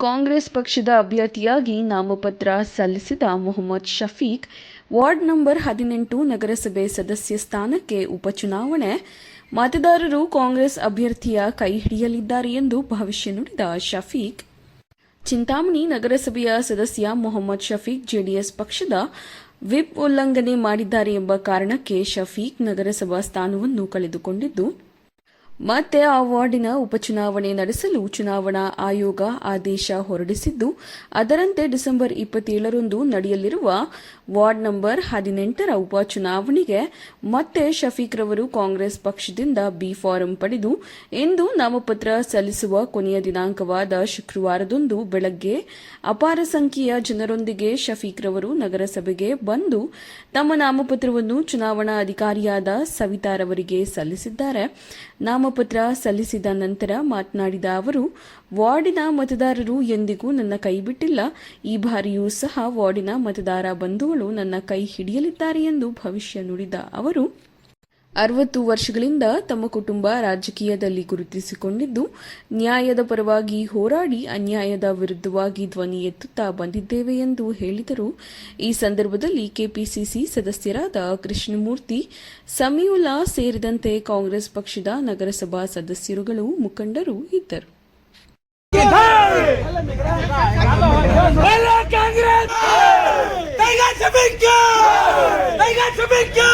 ಕಾಂಗ್ರೆಸ್ ಪಕ್ಷದ ಅಭ್ಯರ್ಥಿಯಾಗಿ ನಾಮಪತ್ರ ಸಲ್ಲಿಸಿದ ಮೊಹಮ್ಮದ್ ಶಫೀಕ್, ವಾರ್ಡ್ ನಂಬರ್ ಹದಿನೆಂಟು ನಗರಸಭೆ ಸದಸ್ಯ ಸ್ಥಾನಕ್ಕೆ ಉಪಚುನಾವಣೆ. ಮತದಾರರು ಕಾಂಗ್ರೆಸ್ ಅಭ್ಯರ್ಥಿಯ ಕೈ ಹಿಡಿಯಲಿದ್ದಾರೆ ಎಂದು ಭವಿಷ್ಯ ನುಡಿದ ಶಫೀಕ್. ಚಿಂತಾಮಣಿ ನಗರಸಭೆಯ ಸದಸ್ಯ ಮೊಹಮ್ಮದ್ ಶಫೀಕ್ ಜೆಡಿಎಸ್ ಪಕ್ಷದ ವಿಪ್ ಉಲ್ಲಂಘನೆ ಮಾಡಿದ್ದಾರೆ ಎಂಬ ಕಾರಣಕ್ಕೆ ಶಫೀಕ್ ನಗರಸಭಾ ಸ್ಥಾನವನ್ನು ಕಳೆದುಕೊಂಡಿದ್ದು ಮತ್ತೆ ಆ ವಾರ್ಡಿನ ಉಪಚುನಾವಣೆ ನಡೆಸಲು ಚುನಾವಣಾ ಆಯೋಗ ಆದೇಶ ಹೊರಡಿಸಿದ್ದು, ಅದರಂತೆ ಡಿಸೆಂಬರ್ ಇಪ್ಪತ್ತೇಳರಂದು ನಡೆಯಲಿರುವ ವಾರ್ಡ್ ನಂಬರ್ ಹದಿನೆಂಟರ ಉಪಚುನಾವಣೆಗೆ ಮತ್ತೆ ಶಫೀಕ್ ರವರು ಕಾಂಗ್ರೆಸ್ ಪಕ್ಷದಿಂದ ಬಿ ಫಾರಂ ಪಡೆದು, ಇಂದು ನಾಮಪತ್ರ ಸಲ್ಲಿಸುವ ಕೊನೆಯ ದಿನಾಂಕವಾದ ಶುಕ್ರವಾರದಂದು ಬೆಳಗ್ಗೆ ಅಪಾರ ಸಂಖ್ಯೆಯ ಜನರೊಂದಿಗೆ ಶಫೀಕ್ ರವರು ನಗರಸಭೆಗೆ ಬಂದು, ತಮ್ಮ ನಾಮಪತ್ರವನ್ನು ಚುನಾವಣಾ ಅಧಿಕಾರಿಯಾದ ಸವಿತಾರವರಿಗೆ ಸಲ್ಲಿಸಿದ್ದಾರೆ. ನಾಮಪತ್ರ ಸಲ್ಲಿಸಿದ ನಂತರ ಮಾತನಾಡಿದ ಅವರು, ವಾರ್ಡಿನ ಮತದಾರರು ಎಂದಿಗೂ ನನ್ನ ಕೈ ಬಿಟ್ಟಿಲ್ಲ. ಈ ಬಾರಿಯೂ ಸಹ ವಾರ್ಡಿನ ಮತದಾರ ಬಂಧುಗಳು ನನ್ನ ಕೈ ಹಿಡಿಯಲಿದ್ದಾರೆ ಎಂದು ಭವಿಷ್ಯ ನುಡಿದ ಅವರು ಅರವತ್ತು ವರ್ಷಗಳಿಂದ ತಮ್ಮ ಕುಟುಂಬ ರಾಜಕೀಯದಲ್ಲಿ ಗುರುತಿಸಿಕೊಂಡಿದ್ದು ನ್ಯಾಯದ ಪರವಾಗಿ ಹೋರಾಡಿ ಅನ್ಯಾಯದ ವಿರುದ್ಧವಾಗಿ ಧ್ವನಿ ಎತ್ತುತ್ತಾ ಬಂದಿದ್ದೇವೆ ಎಂದು ಹೇಳಿದರು. ಈ ಸಂದರ್ಭದಲ್ಲಿ ಕೆಪಿಸಿಸಿ ಸದಸ್ಯರಾದ ಕೃಷ್ಣಮೂರ್ತಿ ಸಮೀವುಲ್ಲಾ ಸೇರಿದಂತೆ ಕಾಂಗ್ರೆಸ್ ಪಕ್ಷದ ನಗರಸಭಾ ಸದಸ್ಯರುಗಳು ಮುಖಂಡರು ಇದ್ದರು. Hello,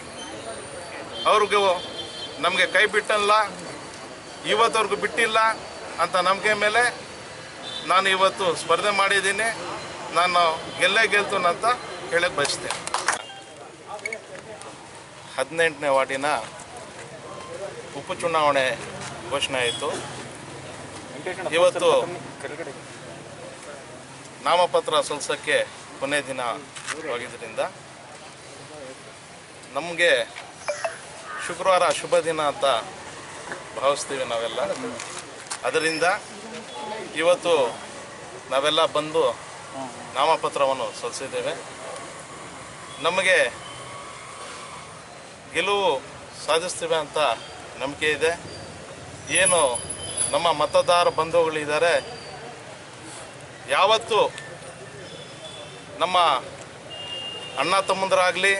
ಅವ್ರಿಗೂ ನಮಗೆ ಕೈ ಬಿಟ್ಟಲ್ಲ, ಇವತ್ತವ್ರಿಗೂ ಬಿಟ್ಟಿಲ್ಲ ಅಂತ ನಂಬಿಕೆ ಮೇಲೆ ನಾನು ಇವತ್ತು ಸ್ಪರ್ಧೆ ಮಾಡಿದ್ದೀನಿ. ನಾನು ಗೆಲ್ಲೇ ಗೆಲ್ತೀನಿ ಅಂತ ಹೇಳಕ್ಕೆ ಬಯಸ್ತೇನೆ. ಹದಿನೆಂಟನೇ ವಾರ್ಡಿನ ಉಪಚುನಾವಣೆ ಘೋಷಣೆ ಆಯಿತು. ಇವತ್ತು ನಾಮಪತ್ರ ಸಲ್ಲಿಸೋಕ್ಕೆ ಕೊನೆ ದಿನವಾಗಿದ್ದರಿಂದ ನಮಗೆ ಶುಕ್ರವಾರ ಶುಭ ದಿನ ಅಂತ ಭಾವಿಸ್ತೀವಿ ನಾವೆಲ್ಲ. ಅದರಿಂದ ಇವತ್ತು ನಾವೆಲ್ಲ ಬಂದು ನಾಮಪತ್ರವನ್ನು ಸಲ್ಲಿಸಿದ್ದೇವೆ. ನಮಗೆ ಗೆಲುವು ಸಾಧಿಸ್ತೀವಿ ಅಂತ ನಂಬಿಕೆ ಇದೆ. ಏನು ನಮ್ಮ ಮತದಾರ ಬಂಧುಗಳಿದ್ದಾರೆ, ಯಾವತ್ತು ನಮ್ಮ ಅಣ್ಣ ತಮ್ಮಂದರಾಗಲಿ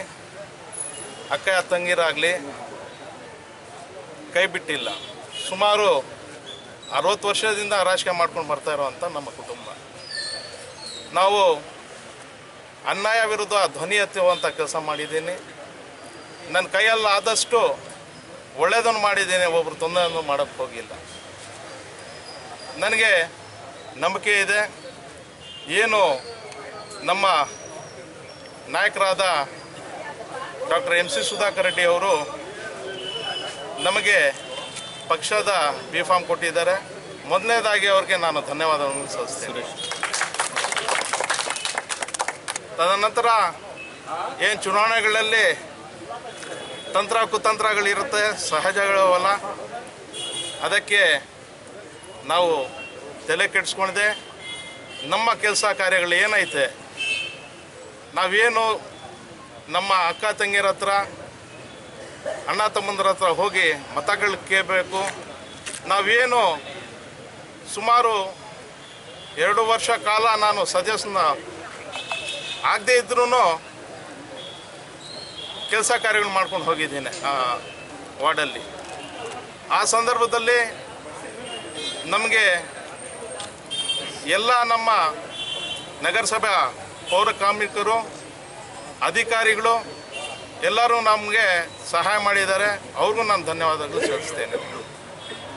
ಅಕ್ಕ ತಂಗಿರಾಗಲಿ ಕೈ ಬಿಟ್ಟಿಲ್ಲ. ಸುಮಾರು ಅರವತ್ತು ವರ್ಷದಿಂದ ರಾಜಕೀಯ ಮಾಡ್ಕೊಂಡು ಬರ್ತಾ ಇರೋವಂಥ ನಮ್ಮ ಕುಟುಂಬ. ನಾವು ಅನ್ಯಾಯ ವಿರುದ್ಧ ಧ್ವನಿ ಎತ್ತುವಂಥ ಕೆಲಸ ಮಾಡಿದ್ದೀನಿ. ನನ್ನ ಕೈಯಲ್ಲಿ ಆದಷ್ಟು ಒಳ್ಳೆಯದನ್ನು ಮಾಡಿದ್ದೀನಿ ಒಬ್ಬರು ತೊಂದರೆಯನ್ನು ಮಾಡೋಕ್ಕೆ ಹೋಗಿಲ್ಲ. ನನಗೆ ನಂಬಿಕೆ ಇದೆ. ಏನು ನಮ್ಮ ನಾಯಕರಾದ doctor M C Sudhakar Reddy ಅವರು ನಮಗೆ ಪಕ್ಷದ ಬಿ ಫಾರ್ಮ್ ಕೊಟ್ಟಿದ್ದಾರೆ. ಮೊದಲನೇದಾಗಿ ಅವ್ರಿಗೆ ನಾನು ಧನ್ಯವಾದವನ್ನು ಸಲ್ಲಿಸ್ತೇನೆ. ತದನಂತರ ಏನು ಚುನಾವಣೆಗಳಲ್ಲಿ ತಂತ್ರ ಕುತಂತ್ರಗಳಿರುತ್ತೆ ಸಹಜಗಳವಲ್ಲ ಅದಕ್ಕೆ ನಾವು ತಲೆ ಕೆಡಿಸ್ಕೊಂಡಿದೆ. ನಮ್ಮ ಕೆಲಸ ಕಾರ್ಯಗಳು ಏನೈತೆ? ನಾವೇನು ನಮ್ಮ ಅಕ್ಕ ತಂಗಿರ ಹತ್ರ ಅಣ್ಣ ತಮ್ಮಂದ್ರ ಹತ್ರ ಹೋಗಿ ಮತಗಳು ಕೇಳಬೇಕು. ನಾವೇನು ಸುಮಾರು ಎರಡು ವರ್ಷ ಕಾಲ ನಾನು ಸಜೆಸ್ನ ಆಗದೇ ಇದ್ರೂ ಕೆಲಸ ಕಾರ್ಯಗಳು ಮಾಡ್ಕೊಂಡು ಹೋಗಿದ್ದೀನಿ, ಆ, ವಾರ್ಡಲ್ಲಿ. ಆ ಸಂದರ್ಭದಲ್ಲಿ ನಮಗೆ ಎಲ್ಲ ನಮ್ಮ ನಗರಸಭೆ ಪೌರ ಕಾರ್ಮಿಕರು ಅಧಿಕಾರಿಗಳು ಎಲ್ಲರೂ ನಮಗೆ ಸಹಾಯ ಮಾಡಿದ್ದಾರೆ. ಅವ್ರಿಗೂ ನಾನು ಧನ್ಯವಾದಗಳು ಸಲ್ಲಿಸ್ತೇನೆ.